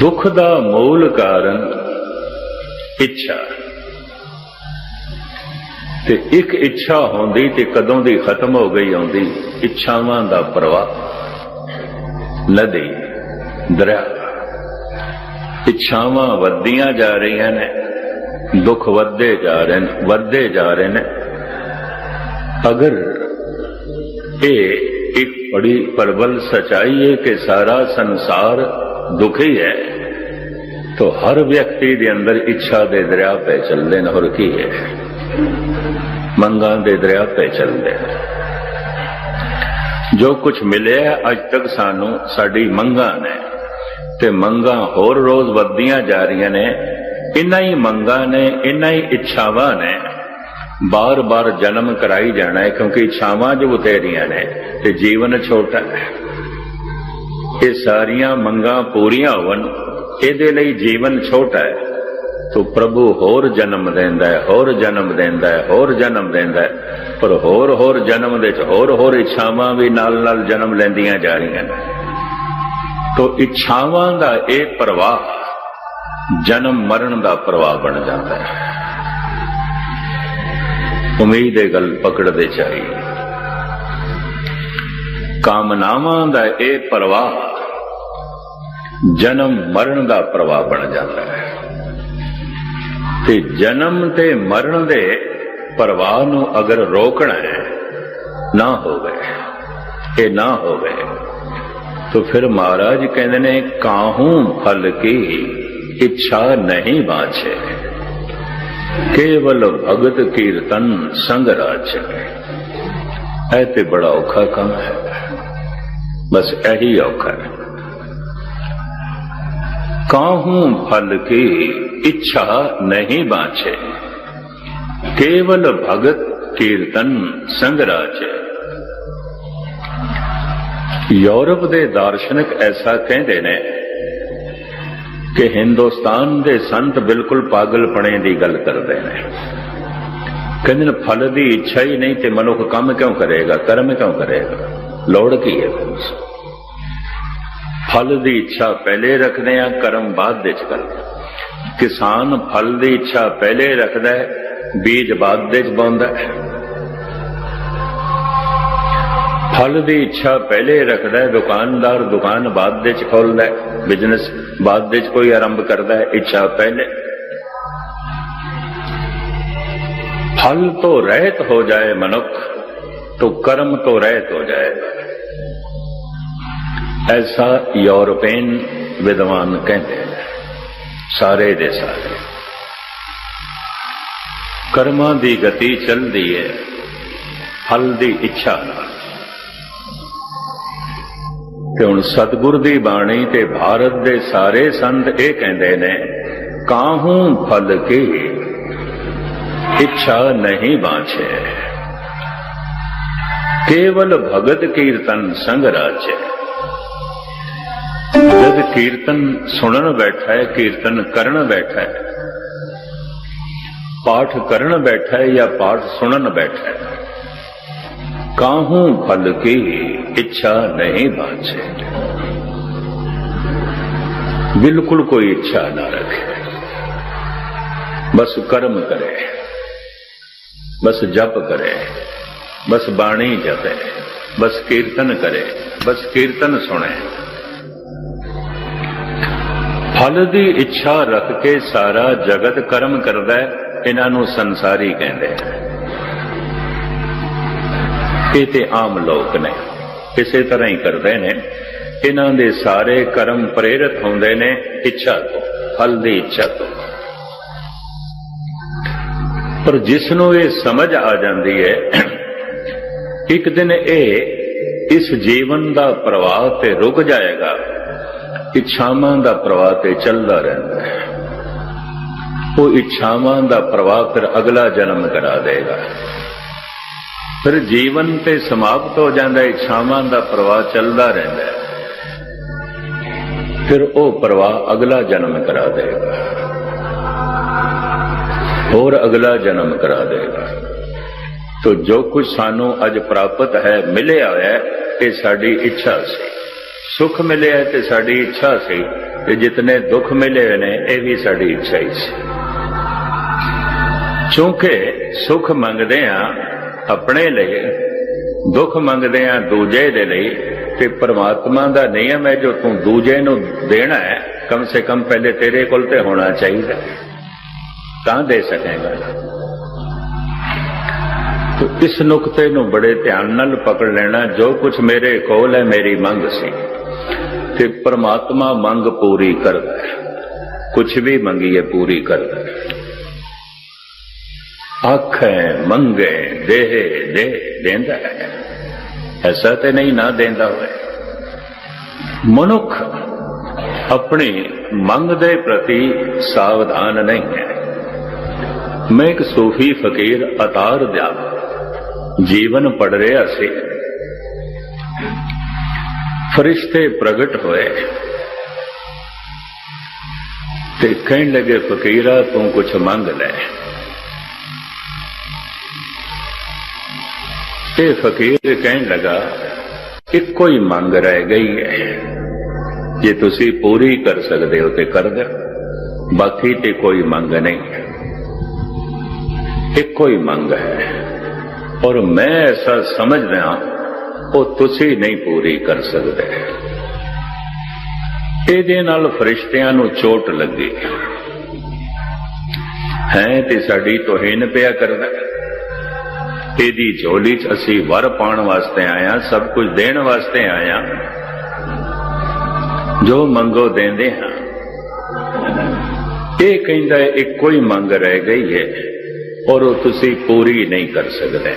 ਦੁੱਖ ਦਾ ਮੂਲ ਕਾਰਨ ਇੱਛਾ। ਤੇ ਇੱਕ ਇੱਛਾ ਹੁੰਦੀ ਤੇ ਕਦੋਂ ਦੀ ਖਤਮ ਹੋ ਗਈ ਆਉਂਦੀ, ਇੱਛਾਵਾਂ ਦਾ ਪ੍ਰਵਾਹ। ਨਦੀ, ਦਰਿਆ। ਇੱਛਾਵਾਂ ਵੱਧਦੀਆਂ ਜਾ ਰਹੀਆਂ ਨੇ, ਦੁੱਖ ਵੱਧਦੇ ਜਾ ਰਹੇ ਨੇ, ਵੱਧਦੇ ਜਾ ਰਹੇ ਨੇ। ਅਗਰ ਇਹ ਇੱਕ ਬੜੀ ਪ੍ਰਬਲ ਸਚਾਈ ਹੈ ਕਿ ਸਾਰਾ ਸੰਸਾਰ ਦੁਖੀ ਹੈ तो हर व्यक्ति ਦੇ ਅੰਦਰ ਇੱਛਾ ਦੇ ਦਰਿਆ ਪੈ ਚੱਲਦੇ ਨੇ ਹੋਰ ਕੀ ਹੈ ਮੰਗਾਂ ਦੇ ਦਰਿਆ ਪੈ ਚੱਲਦੇ ਨੇ ਜੋ ਕੁਝ ਮਿਲਿਆ ਅੱਜ ਤੱਕ ਸਾਨੂੰ ਸਾਡੀ ਮੰਗਾਂ ਨੇ ਤੇ ਮੰਗਾਂ ਹੋਰ ਰੋਜ਼ ਵੱਧਦੀਆਂ ਜਾ ਰਹੀਆਂ ਨੇ ਇਨਾਂ ਹੀ ਮੰਗਾਂ ਨੇ ਇਨਾਂ ਹੀ ਇੱਛਾਵਾਂ ਨੇ ਬਾਰ-ਬਾਰ ਜਨਮ ਕਰਾਈ ਜਾਣਾ ਹੈ ਕਿਉਂਕਿ ਇੱਛਾਵਾਂ ਜੋ ਬਥੇਰੀਆਂ ਨੇ ਤੇ ਜੀਵਨ ਛੋਟਾ ਹੈ ਇਹ ਸਾਰੀਆਂ ਮੰਗਾਂ ਪੂਰੀਆਂ ਹੋਣ ਇਹਦੇ ਲਈ ਜੀਵਨ ਛੋਟਾ ਹੈ। ਤੋ ਪ੍ਰਭੂ ਹੋਰ ਜਨਮ ਦਿੰਦਾ ਹੈ, ਹੋਰ ਜਨਮ ਦਿੰਦਾ ਹੈ, ਹੋਰ ਜਨਮ ਦਿੰਦਾ ਹੈ। ਪਰ ਹੋਰ ਹੋਰ ਜਨਮ ਦੇ ਚ ਹੋਰ ਹੋਰ ਇੱਛਾਵਾਂ ਵੀ ਨਾਲ ਨਾਲ ਜਨਮ ਲੈਂਦੀਆਂ ਜਾ ਰਹੀਆਂ ਨੇ। ਤੋ ਇੱਛਾਵਾਂ ਦਾ ਇਹ ਪ੍ਰਵਾਹ, ਜਨਮ ਮਰਨ ਦਾ ਪ੍ਰਵਾਹ ਬਣ ਜਾਂਦਾ ਹੈ। ਉਮੀਦ ਇਹ ਗੱਲ ਪਕੜਦੇ ਚਾਹੀਏ। ਕਾਮਨਾਵਾਂ ਦਾ ਇਹ ਪ੍ਰਵਾਹ ਜਨਮ ਮਰਨ ਦਾ ਪ੍ਰਵਾਹ ਬਣ ਜਾਂਦਾ ਹੈ। ਤੇ ਜਨਮ ਤੇ ਮਰਨ ਦੇ ਪ੍ਰਵਾਹ ਨੂੰ ਅਗਰ ਰੋਕਣਾ ਹੈ, ਨਾ ਹੋਵੇ, ਇਹ ਨਾ ਹੋਵੇ, ਤਾਂ ਫਿਰ ਮਹਾਰਾਜ ਕਹਿੰਦੇ ਨੇ, ਕਾਹੂ ਫਲ ਕੀ ਇੱਛਾ ਨਹੀਂ ਬਾਛੇ ਕੇਵਲ ਭਗਤ ਕੀਰਤਨ ਸੰਗ ਰਾਜ। ਹੈ ਇਹ ਤੇ ਬੜਾ ਔਖਾ ਕੰਮ ਹੈ। ਬਸ ਇਹੀ ਔਖਾ ਹੈ। काहू फल की इच्छा नहीं बाछे केवल भगत कीर्तन संग राज ਯੂਰਪ ਦੇ ਦਾਰਸ਼ਨਿਕ ਐਸਾ ਕਹਿੰਦੇ ਨੇ ਕਿ ਹਿੰਦੁਸਤਾਨ ਦੇ ਸੰਤ ਬਿਲਕੁਲ ਪਾਗਲਪਣੇ ਦੀ ਗੱਲ ਕਰਦੇ ਨੇ ਕਹਿੰਦੇ ਨੇ ਫਲ ਦੀ ਇੱਛਾ ਹੀ ਨਹੀਂ ਤੇ ਮਨੁੱਖ ਕੰਮ ਕਿਉਂ ਕਰੇਗਾ ਕਰਮ ਕਿਉਂ ਕਰੇਗਾ ਲੋੜ ਕੀ ਹੈ ਫਲ ਦੀ ਇੱਛਾ ਪਹਿਲੇ ਰੱਖਦੇ ਆ ਕਰਮ ਬਾਅਦ ਵਿੱਚ ਕਰਦੇ ਕਿਸਾਨ ਫਲ ਦੀ ਇੱਛਾ ਪਹਿਲੇ ਰੱਖਦਾ ਹੈ ਬੀਜ ਬਾਅਦ ਵਿੱਚ ਪਾਉਂਦਾ ਹੈ ਫਲ ਦੀ ਇੱਛਾ ਪਹਿਲੇ ਰੱਖਦਾ ਹੈ ਦੁਕਾਨਦਾਰ ਦੁਕਾਨ ਬਾਅਦ ਵਿੱਚ ਖੋਲਦਾ ਹੈ ਬਿਜ਼ਨਸ ਬਾਅਦ ਵਿੱਚ ਕੋਈ ਆਰੰਭ ਕਰਦਾ ਹੈ ਇੱਛਾ ਪਹਿਲੇ फल तो रहित हो जाए मनुष्य तो कर्म तो रहित हो जाएगा ਐਸਾ ਯੂਰਪੀਨ ਵਿਦਵਾਨ ਕਹਿੰਦੇ ਨੇ, ਸਾਰੇ ਦੇ ਸਾਰੇ। ਕਰਮਾਂ ਦੀ ਗਤੀ ਚੱਲਦੀ ਹੈ ਫਲ ਦੀ ਇੱਛਾ ਨਾਲ। ਤੇ ਹੁਣ ਸਤਿਗੁਰ ਦੀ ਬਾਣੀ ਤੇ ਭਾਰਤ ਦੇ ਸਾਰੇ ਸੰਤ ਇਹ ਕਹਿੰਦੇ ਨੇ, ਕਾਹੂ ਫਲ ਕੇ? ਇੱਛਾ ਨਹੀਂ ਬਾਛੇ ਕੇਵਲ ਭਗਤ ਕੀਰਤਨ ਸੰਗ ਰਾਚੇ ਜਦ ਕੀਰਤਨ ਸੁਣਨ ਬੈਠਾ ਹੈ ਕੀਰਤਨ ਕਰਨ ਬੈਠਾ ਹੈ ਪਾਠ ਕਰਨ ਬੈਠਾ ਹੈ ਜਾਂ ਪਾਠ ਸੁਣਨ ਬੈਠਾ ਹੈ ਕਾਹੂ ਫਲ ਕੀ ਇੱਛਾ ਨਹੀਂ ਬਾਛੇ ਬਿਲਕੁਲ ਕੋਈ ਇੱਛਾ ਨਾ ਰੱਖੇ ਬਸ ਕਰਮ ਕਰੇ ਬਸ ਜਪ ਕਰੇ ਬਸ ਬਾਣੀ ਜਪੇ ਬਸ ਕੀਰਤਨ ਕਰੇ ਬਸ ਕੀਰਤਨ ਸੁਣੇ ਫਲ ਦੀ ਇੱਛਾ ਰੱਖ ਕੇ ਸਾਰਾ ਜਗਤ ਕਰਮ ਕਰਦਾ ਹੈ, ਇਹਨਾਂ ਨੂੰ ਸੰਸਾਰੀ ਕਹਿੰਦੇ ਨੇ ਇਹ ਤੇ ਆਮ ਲੋਕ ਨੇ, ਇਸੇ ਤਰ੍ਹਾਂ ਹੀ ਕਰਦੇ ਨੇ। ਇਹਨਾਂ ਦੇ ਸਾਰੇ ਕਰਮ ਪ੍ਰੇਰਿਤ ਹੁੰਦੇ ਨੇ ਇੱਛਾ ਤੋਂ, ਫਲ ਦੀ ਇੱਛਾ ਤੋਂ। ਪਰ ਜਿਸ ਨੂੰ ਇਹ ਸਮਝ ਆ ਜਾਂਦੀ ਹੈ, ਇੱਕ ਦਿਨ ਇਹ ਇਸ ਜੀਵਨ ਦਾ ਪ੍ਰਵਾਹ ਤੇ ਰੁਕ ਜਾਏਗਾ। ਇੱਛਾਵਾਂ ਦਾ ਪ੍ਰਵਾਹ ਤੇ ਚੱਲਦਾ ਰਹਿੰਦਾ ਹੈ। ਉਹ ਇੱਛਾਵਾਂ ਦਾ ਪ੍ਰਵਾਹ ਫਿਰ ਅਗਲਾ ਜਨਮ ਕਰਾ ਦੇਗਾ। ਫਿਰ ਜੀਵਨ ਤੇ ਸਮਾਪਤ ਹੋ ਜਾਂਦਾ, ਇੱਛਾਵਾਂ ਦਾ ਪ੍ਰਵਾਹ ਚੱਲਦਾ ਰਹਿੰਦਾ ਫਿਰ ਉਹ ਪ੍ਰਵਾਹ ਅਗਲਾ ਜਨਮ ਕਰਾ ਦੇਗਾ। ਹੋਰ ਅਗਲਾ ਜਨਮ ਕਰਾ ਦੇਗਾ। ਤੋ ਜੋ ਕੁਝ ਸਾਨੂੰ ਅੱਜ ਪ੍ਰਾਪਤ ਹੈ, ਮਿਲਿਆ ਹੋਇਆ ਹੈ, ਇਹ ਸਾਡੀ ਇੱਛਾ ਸੀ। ਸੁਖ ਮਿਲਿਆ ਤੇ ਸਾਡੀ ਇੱਛਾ ਸੀ ਤੇ ਜਿਤਨੇ ਦੁੱਖ ਮਿਲੇ ਹੋਏ ਨੇ, ਇਹ ਵੀ ਸਾਡੀ ਇੱਛਾ ਹੀ ਸੀ। ਕਿਉਂਕਿ ਸੁਖ ਮੰਗਦੇ ਆ ਆਪਣੇ ਲਈ, ਦੁੱਖ ਮੰਗਦੇ ਆ ਦੂਜੇ ਦੇ ਲਈ, ਤੇ ਪ੍ਰਮਾਤਮਾ ਦਾ ਨਿਯਮ ਹੈ, ਜੋ ਤੂੰ ਦੂਜੇ ਨੂੰ ਦੇਣਾ ਹੈ, ਕਮ ਸੇ ਕਮ ਪਹਿਲੇ ਤੇਰੇ ਕੋਲ ਤੇ ਹੋਣਾ ਚਾਹੀਦਾ ਤਾਂ ਦੇ ਸਕੇਗਾ। ਤੋ ਇਸ ਨੁਕਤੇ ਨੂੰ ਬੜੇ ਧਿਆਨ ਨਾਲ ਪਕੜ ਲੈਣਾ, ਜੋ ਕੁਝ ਮੇਰੇ ਕੋਲ ਹੈ, ਮੇਰੀ ਮੰਗ ਸੀ। ਤੇ ਪ੍ਰਮਾਤਮਾ ਮੰਗ ਪੂਰੀ ਕਰਦਾ ਹੈ। ਕੁਝ ਵੀ ਮੰਗੀਏ ਪੂਰੀ ਕਰਦਾ ਹੈ। ਆਖੇ, ਮੰਗੇ, ਦੇਹ, ਦੇ, ਦੇਂਦਾ ਹੈ। ਐਸਾ ਤੇ ਨਹੀਂ ਨਾ ਦੇਂਦਾ ਹੋਵੇ ਮਨੁੱਖ ਆਪਣੀ ਮੰਗ ਦੇ ਪ੍ਰਤੀ ਸਾਵਧਾਨ ਨਹੀਂ ਹੈ। ਮੈਂ ਇੱਕ ਸੂਫੀ ਫਕੀਰ ਅਤਾਰ ਦਿਆ ਜੀਵਨ ਪੜ ਰਿਹਾ ਸੀ। ਫਰਿਸ਼ਤੇ ਪ੍ਰਗਟ ਹੋਏ। ਤੇ ਕਹਿਣ ਲੱਗੇ, ਫਕੀਰਾ, ਤੂੰ ਕੁਝ ਮੰਗ ਲੈ। ਤੇ ਫਕੀਰ ਕਹਿਣ ਲੱਗਾ, ਇੱਕੋ ਹੀ ਮੰਗ ਰਹਿ ਗਈ ਹੈ। ਜੇ ਤੁਸੀਂ ਪੂਰੀ ਕਰ ਸਕਦੇ ਹੋ ਤੇ ਕਰ ਦਿਓ ਬਾਕੀ ਤੇ ਕੋਈ ਮੰਗ ਨਹੀਂ ਹੈ। ਇੱਕੋ ਹੀ ਮੰਗ ਹੈ। ਔਰ ਮੈਂ ਐਸਾ ਸਮਝਦਾ ਉਹ ਤੁਸੀਂ ਨਹੀਂ ਪੂਰੀ ਕਰ ਸਕਦੇ। ਇਹਦੇ ਨਾਲ ਫਰਿਸ਼ਤਿਆਂ ਨੂੰ ਚੋਟ ਲੱਗੀ। ਹੈ ਤੇ ਸਾਡੀ ਤੋਹੀਨ ਪਿਆ ਕਰਦਾ। ਇਹਦੀ ਝੋਲੀ 'ਚ ਅਸੀਂ ਵਰ ਪਾਉਣ ਵਾਸਤੇ ਆਇਆ, ਸਭ ਕੁਝ ਦੇਣ ਵਾਸਤੇ ਆਇਆ। ਜੋ ਮੰਗੋ ਦਿੰਦੇ ਹਾਂ। ਇਹ ਕਹਿੰਦਾ, ਇੱਕੋ ਹੀ ਮੰਗ ਰਹਿ ਗਈ ਹੈ ਔਰ ਉਹ ਤੁਸੀਂ ਪੂਰੀ ਨਹੀਂ ਕਰ ਸਕਦੇ।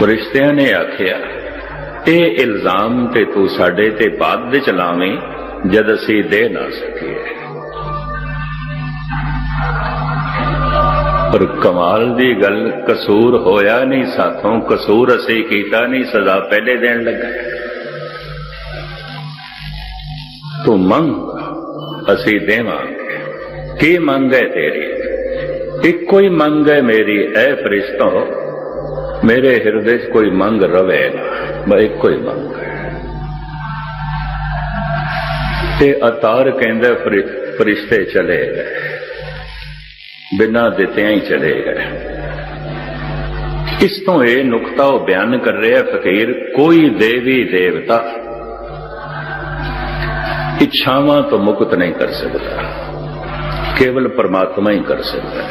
ਫਰਿਸ਼ਤਿਆਂ ਨੇ ਆਖਿਆ, ਇਹ ਇਲਜ਼ਾਮ ਤੇ ਤੂੰ ਸਾਡੇ ਤੇ ਬਾਅਦ ਵਿੱਚ ਲਾਵੇਂ ਜਦ ਅਸੀਂ ਦੇ ਨਾ ਸਕੀਏ। ਪਰ ਕਮਾਲ ਦੀ ਗੱਲ, ਕਸੂਰ ਹੋਇਆ ਨਹੀਂ ਸਾਥੋਂ, ਕਸੂਰ ਅਸੀਂ ਕੀਤਾ ਨਹੀਂ, ਸਜ਼ਾ ਪਹਿਲੇ ਦੇਣ ਲੱਗਾ। ਤੂੰ ਮੰਗ, ਅਸੀਂ ਦੇਵਾਂਗੇ। ਕੀ ਮੰਗ ਹੈ ਤੇਰੀ? ਇੱਕੋ ਹੀ ਮੰਗ ਹੈ ਮੇਰੀ, ਐ ਫਰਿਸ਼ਤੋ ਮੇਰੇ ਹਿਰਦੇ 'ਚ ਕੋਈ ਮੰਗ ਰਵੇ ਨਾ ਮੈਂ ਇੱਕੋ ਹੀ ਮੰਗ। ਤੇ ਅਤਾਰ ਕਹਿੰਦਾ ਫਰਿਸ਼ਤੇ ਚਲੇ ਗਏ। ਬਿਨਾਂ ਦਿੱਤਿਆਂ ਹੀ ਚਲੇ ਗਏ। ਇਸ ਤੋਂ ਇਹ ਨੁਕਤਾ ਉਹ ਬਿਆਨ ਕਰ ਰਿਹਾ, ਫਕੀਰ, ਕੋਈ ਦੇਵੀ ਦੇਵਤਾ ਇੱਛਾਵਾਂ ਤੋਂ ਮੁਕਤ ਨਹੀਂ ਕਰ ਸਕਦਾ। ਕੇਵਲ ਪਰਮਾਤਮਾ ਹੀ ਕਰ ਸਕਦਾ ਹੈ।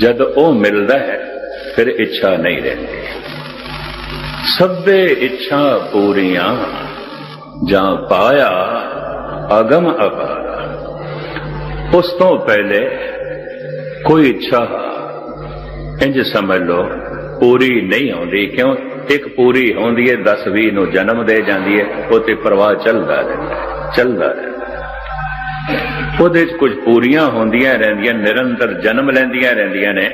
ਜਦ ਉਹ ਮਿਲਦਾ ਹੈ ਫਿਰ ਇੱਛਾ ਨਹੀਂ ਰਹਿੰਦੀ। ਸਭੇ ਇੱਛਾ ਪੂਰੀਆਂ, ਜਾਂ ਪਾਇਆ ਅਗਮ ਅਪਾਰਾ। ਉਸ ਤੋਂ ਪਹਿਲੇ ਕੋਈ ਇੱਛਾ ਇੰਜ ਸਮਝ ਲਓ, ਪੂਰੀ ਨਹੀਂ ਆਉਂਦੀ, ਕਿਉਂ? ਇੱਕ ਪੂਰੀ ਹੁੰਦੀ ਹੈ 10 20 ਨੂੰ ਜਨਮ ਦੇ ਜਾਂਦੀ ਹੈ ਉਹ ਤੇ ਪ੍ਰਵਾਹ ਚੱਲਦਾ ਰਹਿੰਦਾ ਚੱਲਦਾ ਰਹਿੰਦਾ। ਉਹਦੇ 'ਚ ਕੁਝ ਪੂਰੀਆਂ ਹੁੰਦੀਆਂ ਰਹਿੰਦੀਆਂ, ਨਿਰੰਤਰ ਜਨਮ ਲੈਂਦੀਆਂ ਰਹਿੰਦੀਆਂ ਨੇ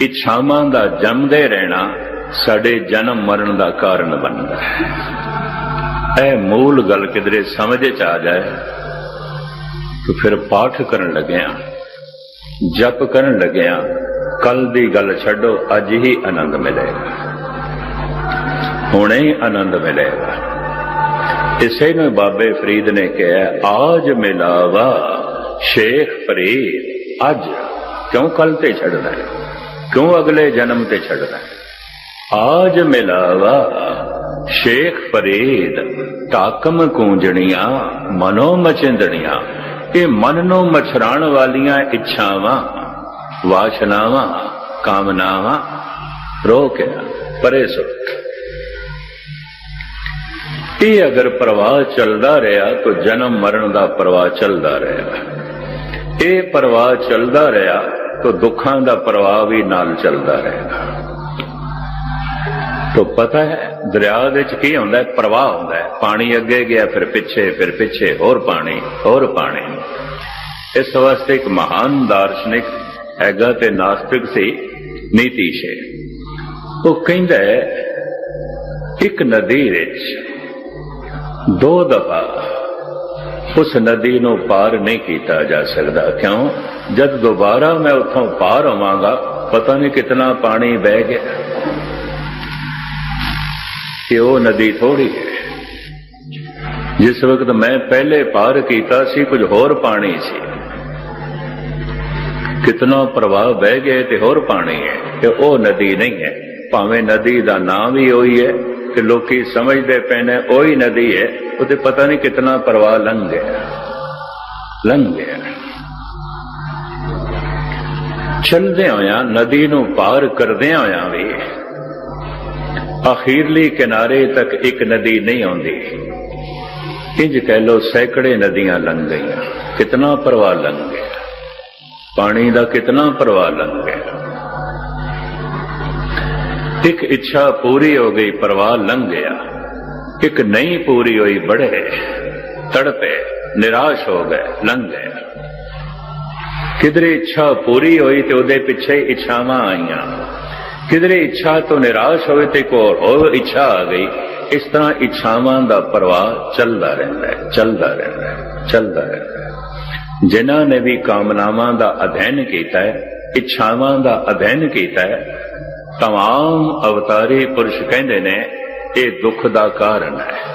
ਇੱਛਾਵਾਂ ਦਾ ਜੰਮਦੇ ਰਹਿਣਾ ਸਾਡੇ ਜਨਮ ਮਰਨ ਦਾ ਕਾਰਨ ਬਣਦਾ ਹੈ। ਇਹ ਮੂਲ ਗੱਲ ਕਿਧਰੇ ਸਮਝ 'ਚ ਆ ਜਾਏ ਤਾਂ ਫਿਰ ਪਾਠ ਕਰਨ ਲੱਗਿਆ, ਜਪ ਕਰਨ ਲੱਗਿਆ, ਕੱਲ ਦੀ ਗੱਲ ਛੱਡੋ, ਅੱਜ ਹੀ ਆਨੰਦ ਮਿਲੇਗਾ। ਹੁਣੇ ਹੀ ਆਨੰਦ ਮਿਲੇਗਾ। ਇਸੇ ਨੂੰ ਬਾਬੇ ਫਰੀਦ ਨੇ ਕਿਹਾ, ਆਜ ਮਿਲਾਵਾ ਸ਼ੇਖ ਫਰੀਦ ਅੱਜ ਕਿਉਂ ਕੱਲ ਤੇ ਛੱਡਦਾ ਹੈ? ਕਿਉਂ ਅਗਲੇ ਜਨਮ ਤੇ ਛੱਡਣਾ ਆਜ ਮਿਲਾਵਾ ਸ਼ੇਖ ਫਰੀਦ ਟਾਕਮ ਕੂੰਜਣੀਆਂ, ਮਨੋ ਮਚਿੰਦਣੀਆਂ, ਇਹ ਮਨ ਨੂੰ ਮਛਰਾਣ ਵਾਲੀਆਂ ਇੱਛਾਵਾਂ, ਵਾਸ਼ਨਾਵਾਂ, ਕਾਮਨਾਵਾਂ ਰੋਕਿਆ ਪਰੇ ਸੁੱਟ ਇਹ ਅਗਰ ਪ੍ਰਵਾਹ ਚੱਲਦਾ ਰਿਹਾ, ਤਾਂ ਜਨਮ ਮਰਨ ਦਾ ਪ੍ਰਵਾਹ ਚੱਲਦਾ ਰਿਹਾ। ਇਹ ਪ੍ਰਵਾਹ ਚੱਲਦਾ ਰਿਹਾ ਤਾਂ ਦੁੱਖਾਂ ਦਾ ਪ੍ਰਵਾਹ ਵੀ ਨਾਲ ਚੱਲਦਾ ਰਹੇਗਾ। ਤੋ ਪਤਾ ਹੈ, ਦਰਿਆ ਦੇ ਵਿੱਚ ਕੀ ਹੁੰਦਾ ਪ੍ਰਵਾਹ ਹੁੰਦਾ ਪਾਣੀ ਅੱਗੇ ਗਿਆ, ਫਿਰ ਪਿੱਛੇ ਫਿਰ ਪਿੱਛੇ, ਹੋਰ ਪਾਣੀ ਹੋਰ ਪਾਣੀ। ਇਸ ਵਾਸਤੇ ਇੱਕ ਮਹਾਨ ਦਾਰਸ਼ਨਿਕ ਹੈਗਾ ਤੇ ਨਾਸਤਿਕ ਸੀ ਨੀਤੀਸ਼ੇ ਉਹ ਕਹਿੰਦਾ ਇੱਕ ਨਦੀ ਵਿੱਚ ਦੋ ਦਫਾ ਉਸ ਨਦੀ ਨੂੰ ਪਾਰ ਨਹੀਂ ਕੀਤਾ ਜਾ ਸਕਦਾ। ਕਿਉਂ? ਜਦ ਦੁਬਾਰਾ ਮੈਂ ਉੱਥੋਂ ਪਾਰ ਆਵਾਂਗਾ ਪਤਾ ਨਹੀਂ ਕਿੰਨਾ ਪਾਣੀ ਵਹਿ ਗਿਆ। ਕਿ ਉਹ ਨਦੀ ਥੋੜੀ ਹੈ। ਜਿਸ ਵਕਤ ਮੈਂ ਪਹਿਲੇ ਪਾਰ ਕੀਤਾ ਸੀ, ਕੁਝ ਹੋਰ ਪਾਣੀ ਸੀ। ਕਿਤਨਾ ਪ੍ਰਵਾਹ ਵਹਿ ਗਏ ਤੇ ਹੋਰ ਪਾਣੀ ਹੈ। ਤੇ ਉਹ ਨਦੀ ਨਹੀਂ ਹੈ। ਭਾਵੇਂ ਨਦੀ ਦਾ ਨਾਮ ਵੀ ਉਹੀ ਹੈ। ਕਿ ਲੋਕੀ ਸਮਝਦੇ ਪਏ ਨੇ, ਉਹੀ ਨਦੀ ਹੈ, ਉਹਦੇ ਪਤਾ ਨਹੀਂ ਕਿਤਨਾ ਪ੍ਰਵਾਹ ਲੰਘ ਗਿਆ। ਲੰਘ ਗਿਆ। ਚਲਦੇ ਹੋਇਆ, ਨਦੀ ਨੂੰ ਪਾਰ ਕਰਦੇ ਹੋਇਆ ਵੀ ਅਖੀਰਲੀ ਕਿਨਾਰੇ ਤੱਕ ਇੱਕ ਨਦੀ ਨਹੀਂ ਆਉਂਦੀ। ਇੰਜ ਕਹਿ ਲੋ ਸੈਂਕੜੇ ਨਦੀਆਂ ਲੰਘ ਗਈਆਂ। ਕਿਤਨਾ ਪ੍ਰਵਾਹ ਲੰਘ ਗਿਆ। ਪਾਣੀ ਦਾ ਕਿਤਨਾ ਪ੍ਰਵਾਹ ਲੰਘ ਗਿਆ। ਇੱਕ ਇੱਛਾ ਪੂਰੀ ਹੋ ਗਈ, ਪਰਵਾਹ ਲੰਘ ਗਿਆ। ਇੱਕ ਨਹੀਂ ਪੂਰੀ ਹੋਈ, ਬੜੇ ਤੜਪੇ, ਨਿਰਾਸ਼ ਹੋ ਗਏ, ਲੰਘ ਗਏ। ਕਿਧਰੇ ਇੱਛਾ ਪੂਰੀ ਹੋਈ ਤੇ ਉਹਦੇ ਪਿੱਛੇ ਇੱਛਾਵਾਂ ਆਈਆਂ। ਕਿਧਰੇ ਇੱਛਾ ਤੋਂ ਨਿਰਾਸ਼ ਹੋਵੇ ਤੇ ਕੋਲ ਹੋਰ ਇੱਛਾ ਆ ਗਈ। ਇਸ ਤਰ੍ਹਾਂ ਇੱਛਾਵਾਂ ਦਾ ਪ੍ਰਵਾਹ ਚੱਲਦਾ ਰਹਿੰਦਾ ਹੈ, ਚੱਲਦਾ ਰਹਿੰਦਾ ਹੈ, ਚੱਲਦਾ ਰਹਿੰਦਾ ਹੈ। ਜਿਨ੍ਹਾਂ ਨੇ ਵੀ ਕਾਮਨਾਵਾਂ ਦਾ ਅਧਿਐਨ ਕੀਤਾ ਹੈ, ਇੱਛਾਵਾਂ ਦਾ ਅਧਿਐਨ ਕੀਤਾ ਹੈ तमाम ਅਵਤਾਰੀ ਪੁਰਸ਼ ਕਹਿੰਦੇ ਨੇ ਇਹ ਦੁੱਖ ਦਾ ਕਾਰਨ ਹੈ